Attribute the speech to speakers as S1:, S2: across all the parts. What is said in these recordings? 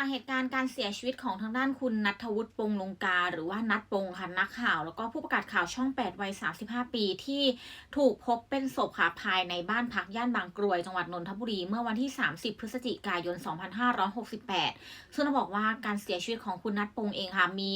S1: จากเหตุการณ์การเสียชีวิตของทางด้านคุณนัทวุฒิปงลงกา หรือว่านัทปงค่ะนักข่าว แล้วก็ผู้ประกาศข่าวช่อง 8 วัย 35 ปีที่ถูกพบเป็นศพค่ะภายในบ้านพักย่านบางกรวยจังหวัดนนทบุรี เมื่อวันที่ 30 พฤศจิกายน 2568 ซึ่งต้องบอกว่าการเสียชีวิตของคุณนัทปงเองค่ะมี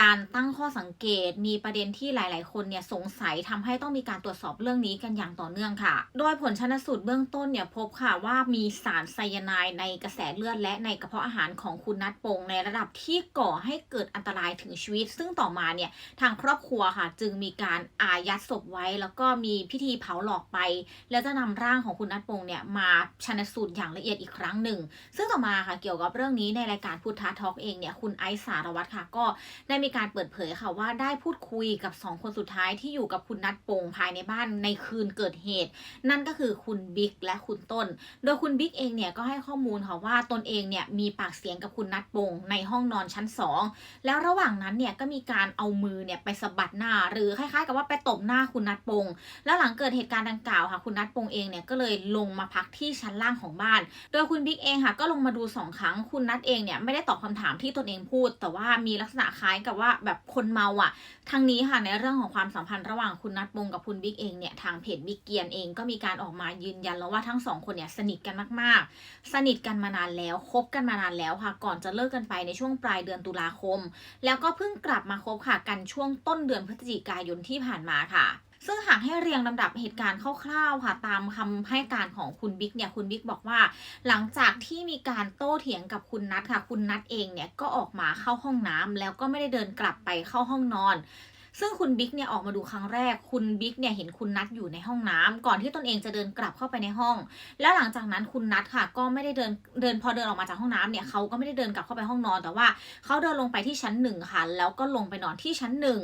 S1: การตั้งข้อสังเกต มีประเด็นที่หลาย ๆ คนเนี่ยสงสัยทำให้ต้องมีการตรวจสอบเรื่องนี้กันอย่างต่อเนื่องค่ะ โดยผลชนสูตรเบื้องต้นเนี่ยพบค่ะว่ามีสารไซยาไนด์ในกระแสเลือดและในกระเพาะอาหารของของคุณนัทปงในระดับที่ก่อให้เกิดอันตรายถึงชีวิต ซึ่งต่อมาเนี่ยทางครอบครัวค่ะจึงมีการอายัดศพไว้ แล้วก็มีพิธีเผาหลอกไป แล้วจะนำร่างของคุณนัทปงเนี่ยมาชันสูตรอย่างละเอียดอีกครั้งหนึ่ง ซึ่งต่อมาค่ะเกี่ยวกับเรื่องนี้ในรายการพุทธทอล์กเองเนี่ยคุณไอซ์สารวัตรค่ะก็ได้มีการเปิดเผยค่ะว่าได้พูดคุยกับสองคนสุดท้ายที่อยู่กับคุณนัทปงภายในบ้านในคืนเกิดเหตุ นั่นก็คือคุณบิ๊กและคุณต้น โดยคุณบิ๊กเองเนี่ยก็ให้ข้อมูลค่ะว่าตนเองเนี่ยมีปากเสียงกับคุณนัทปงในห้องนอนชั้น2แล้วระหว่างนั้นเนี่ยก็มีการเอามือเนี่ยไปสะบัดหน้า หรือคล้ายๆ กับว่าไปตบหน้าคุณนัทปง แล้วหลังเกิดเหตุการณ์ดังกล่าวค่ะ คุณนัทปงเองเนี่ยก็เลยลงมาพักที่ชั้นล่างของบ้าน โดยคุณบิ๊กเองค่ะก็ลงมาดูสองครั้ง คุณนัทเองเนี่ยไม่ได้ตอบคำถามที่ตนเองพูด แต่ว่ามีลักษณะคล้ายกับว่าแบบคนเมาอะทางนี้ค่ะในเรื่องของความสัมพันธ์ระหว่างคุณนัทปงกับคุณบิ๊กเองเนี่ยทางเพจบิ๊กเกียนเองก็มีการออกมายืนยันแล้วว่าทั้งสองคนเนี่ยสนิทกันมากๆ สนิทกันมานานแล้วคบกันมานานแล้วค่ะก่อนจะเลิกกันไปในช่วงปลายเดือนตุลาคม แล้วก็เพิ่งกลับมาคบค่ะกันช่วงต้นเดือนพฤศจิกายนที่ผ่านมาค่ะซึ่งหากให้เรียงลำดับเหตุการณ์คร่าวๆค่ะ ตามคำให้การของคุณบิ๊กเนี่ยคุณบิ๊กบอกว่า หลังจากที่มีการโต้เถียงกับคุณนัทค่ะ คุณนัทเองเนี่ยก็ออกมาเข้าห้องน้ำแล้วก็ไม่ได้เดินกลับไปเข้าห้องนอน ซึ่งคุณบิ๊กเนี่ยออกมาดูครั้งแรก คุณบิ๊กเนี่ยเห็นคุณนัทอยู่ในห้องน้ำก่อนที่ตนเองจะเดินกลับเข้าไปในห้อง แล้วหลังจากนั้นคุณนัทค่ะ ก็ไม่ได้เดินเดินพอเดินออกมาจากห้องน้ำเนี่ยเขาก็ไม่ได้เดินกลับเข้าไปห้องนอน แต่ว่าเขาเดินลงไปที่ชั้นหนึ่งค่ะ แล้วก็ลงไปนอนที่ชั้นหนึ่ง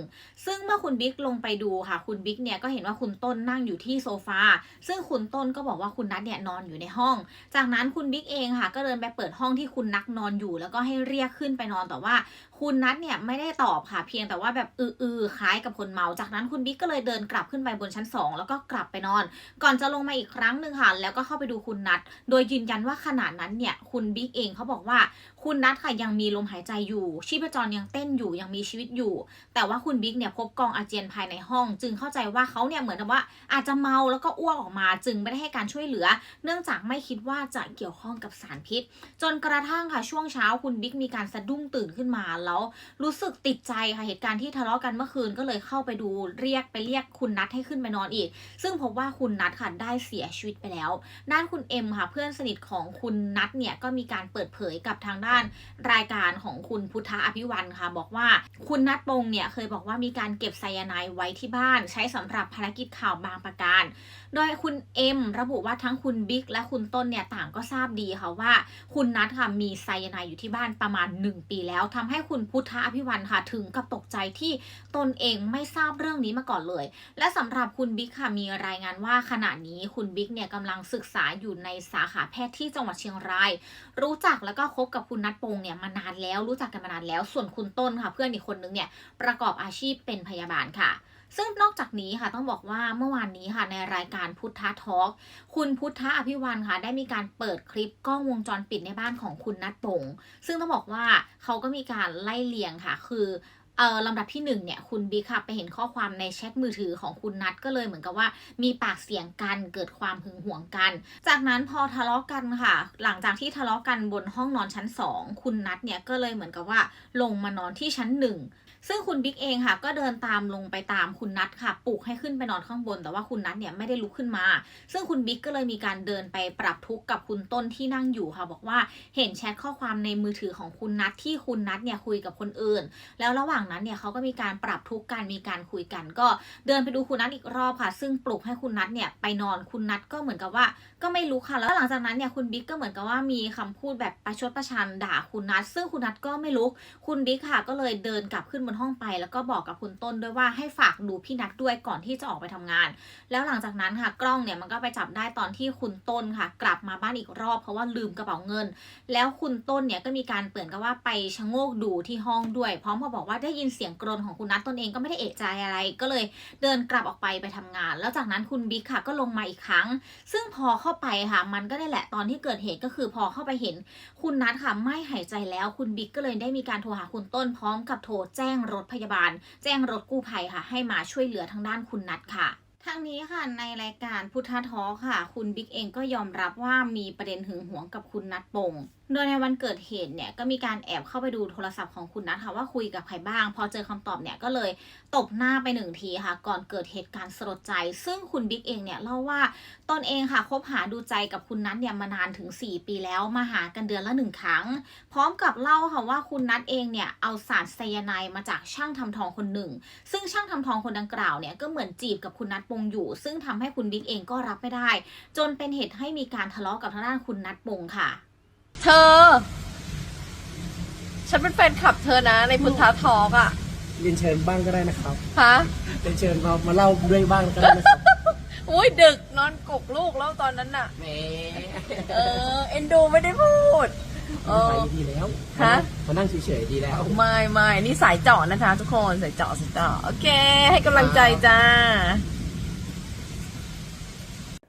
S1: ซึ่งเมื่อคุณบิ๊กลงไปดูค่ะ คุณบิ๊กเนี่ยก็เห็นว่าคุณต้นนั่งอยู่ที่โซฟา ซึ่งคุณต้นก็บอกว่าคุณนัทเนี่ยนอนอยู่ในห้อง จากนั้นคุณบิ๊กเองค่ะ ก็เดินไปเปิดห้องที่คุณนักนอนอยู่ แล้วก็ให้เรียกขึ้นไปนอนแต่ว่า คุณนัทเนี่ยไม่ได้ตอบค่ะ เพียงแต่ว่าแบบอือๆคล้ายกับคนเมา จากนั้นคุณบิ๊กก็เลยเดินกลับขึ้นไปบนชั้น 2 แล้วก็กลับไปนอน ก่อนจะลงมาอีกครั้งหนึ่งค่ะ แล้วก็เข้าไปดูคุณนัทโดยยืนยันว่าขณะนั้นเนี่ยคุณบิ๊กเองเขาบอกว่า คุณนัทค่ะยังมีลมหายใจอยู่ ชีพจรยังเต้นอยู่ยังมีชีวิตอยู่ แต่ว่าคุณบิ๊กเนี่ยพบกองอาเจียนภายในห้อง จึงเข้าใจว่าเขาเนี่ยเหมือนกับว่าอาจจะเมาแล้วก็อ้วกออกมา จึงไม่ได้ให้การช่วยเหลือ เนื่องจากไม่คิดว่าจะเกี่ยวข้องกับสารพิษ จนกระทั่งค่ะช่วงเช้าคุณบิ๊กมีการสะดุ้งตื่นขึ้นมาแล้วรู้สึกติดใจค่ะเหตุการณ์ที่ทะเลาะกันเมื่อคืนก็เลยเข้าไปดูเรียกไปเรียกคุณนัทให้ขึ้นไปนอนอีก ซึ่งพบว่าคุณนัทค่ะได้เสียชีวิตไปแล้ว ด้านคุณเอ็มค่ะเพื่อนสนิทของคุณนัทเนี่ยก็มีการเปิดเผยกับทางด้านรายการของคุณพุทธอภิวันค่ะ บอกว่าคุณนัทปงเนี่ยเคยบอกว่ามีการเก็บไซยาไนด์ไว้ที่บ้าน ใช้สำหรับภารกิจข่าวบางประการ โดยคุณเอ็มระบุว่าทั้งคุณบิ๊กและคุณต้นเนี่ยต่างก็ทราบดีค่ะว่า คุณนัทค่ะมีไซยาไนด์อยู่ที่บ้านประมาณ 1 ปีแล้วทำให้คุณพุทธอภิวันค่ะถึงกับตกใจที่ตนเองไม่ทราบเรื่องนี้มาก่อนเลย และสำหรับคุณบิ๊กค่ะมีรายงานว่าขณะนี้คุณบิ๊กเนี่ยกำลังศึกษาอยู่ในสาขาแพทย์ที่จังหวัดเชียงราย รู้จักแล้วก็คบกับคุณนัทปงเนี่ยมานานแล้วรู้จักกันมานานแล้ว ส่วนคุณต้นค่ะ เพื่อนอีกคนนึงเนี่ยประกอบอาชีพเป็นพยาบาลค่ะซึ่งนอกจากนี้ค่ะต้องบอกว่าเมื่อวานนี้ค่ะในรายการพุทธทอล์กคุณพุทธะอภิวันค่ะได้มีการเปิดคลิปกล้องวงจรปิดในบ้านของคุณนัทปงซึ่งต้องบอกว่าเขาก็มีการไล่เลียงค่ะ คือ เออลำดับที่หนึ่งเนี่ยคุณบิ๊กค่ะไปเห็นข้อความในแชทมือถือของคุณนัทก็เลยเหมือนกับว่ามีปากเสียงกันเกิดความหึงหวงกัน จากนั้นพอทะเลาะกันค่ะ หลังจากที่ทะเลาะกันบนห้องนอนชั้น 2 คุณนัทเนี่ยก็เลยเหมือนกับว่าลงมานอนที่ชั้นหนึ่ง ซึ่งคุณบิ๊กเองค่ะ ก็เดินตามลงไปตามคุณนัทค่ะปลุกให้ขึ้นไปนอนข้างบน แต่ว่าคุณนัทเนี่ยไม่ได้ลุกขึ้นมา ซึ่งคุณบิ๊กก็เลยมีการเดินไปปรับทุกข์กับคุณต้นที่นั่งอยู่ค่ะ บอกว่าเห็นแชทข้อความในมือถือของคุณนัทที่คุณนัทเนี่ยคุยกับคนอื่น แล้วระหว่างนั้นเนี่ยเขาก็มีการปรับทุกข์กันมีการคุยกัน ก็เดินไปดูคุณนัทอีกรอบค่ะ ซึ่งปลุกให้คุณนัทเนี่ยไปนอนคุณนัทก็เหมือนกับว่า ก็ไม่ลุกค่ะ แล้วหลังจากนั้นเนี่ยคุณบิ๊กก็เหมือนกับว่ามีคำพูดแบบประชดประชันด่าคุณนัทซึ่งคุณนัทก็ไม่ลุกคุณบิ๊กค่ะก็เลยเดินกลับขึ้นบนนห้องไป แล้วก็บอกกับคุณต้นด้วยว่าให้ฝากดูพี่นัทด้วยก่อนที่จะออกไปทำงาน แล้วหลังจากนั้นค่ะกล้องเนี่ยมันก็ไปจับได้ตอนที่คุณต้นค่ะ กลับมาบ้านอีกรอบเพราะว่าลืมกระเป๋าเงิน แล้วคุณต้นเนี่ยก็มีการเปลี่ยนกับว่าไปชะโงกดูที่ห้องด้วย พร้อมกับบอกว่าได้ยินเสียงกรนของคุณนัทตนเองก็ไม่ได้เอะใจอะไร ก็เลยเดินกลับออกไปไปทำงาน แล้วจากนั้นคุณบิ๊กค่ะก็ลงมาอีกครั้ง ซึ่งพอเข้าไปค่ะ มันก็ได้แหละตอนที่เกิดเหตุก็คือพอเข้าไปเห็น คุณนัทค่ะไม่หายใจแล้ว คุณบิ๊กก็เลยได้มีการโทรหาคุณต้นพร้อมกับโทรแจ้งรถพยาบาล แจ้งรถกู้ภัยค่ะ ให้มาช่วยเหลือทางด้านคุณนัทค่ะ ทางนี้ค่ะในรายการพุทธท้อค่ะ คุณบิ๊กเองก็ยอมรับว่ามีประเด็นหึงหวงกับคุณนัทปงโดยในวันเกิดเหตุเนี่ยก็มีการแอบเข้าไปดูโทรศัพท์ของคุณนัทค่ะว่าคุยกับใครบ้าง พอเจอคำตอบเนี่ยก็เลยตบหน้าไปหนึ่งทีค่ะ ก่อนเกิดเหตุการณ์สลดใจ ซึ่งคุณบิ๊กเองเนี่ยเล่าว่าตนเองค่ะคบหาดูใจกับคุณนัทเนี่ยมานานถึง 4 ปีแล้วมาหากันเดือนละหนึ่งครั้ง พร้อมกับเล่าค่ะว่าคุณนัทเองเนี่ยเอาสารไซยาไนด์มาจากช่างทำทองคนหนึ่ง ซึ่งช่างทำทองคนดังกล่าวเนี่ยก็เหมือนจีบกับคุณนัทปงอยู่ ซึ่งทำให้คุณบิ๊กเองก็รับไม่ได้ จนเป็นเหตุให้มีการทะเลาะกับทางด้านคุณนัทปงค่ะ
S2: เธอ ฉันเป็นแฟนคลับเธอนะ ในพุทธทอกอะ
S3: เรียนเชิญบ้างก็ได้นะครับ
S2: ฮะ
S3: เรียนเชิญมามาเล่าด้วยบ้างก็ได้นะครับ
S2: อุ้ยดึกนอนกกลูกแล้วตอนนั้นน่ะ
S3: แหม
S2: เออเอ็นดูไม่ได้พูดเออ
S3: ไปดีแล้ว
S2: ฮะ
S3: มานั่งเฉยๆดีแล้ว
S2: ไม่ไม่นี่สายเจาะนะคะ ทุกคนสายเจาะสายเจาะโอเค ให้กำลังใจจ้า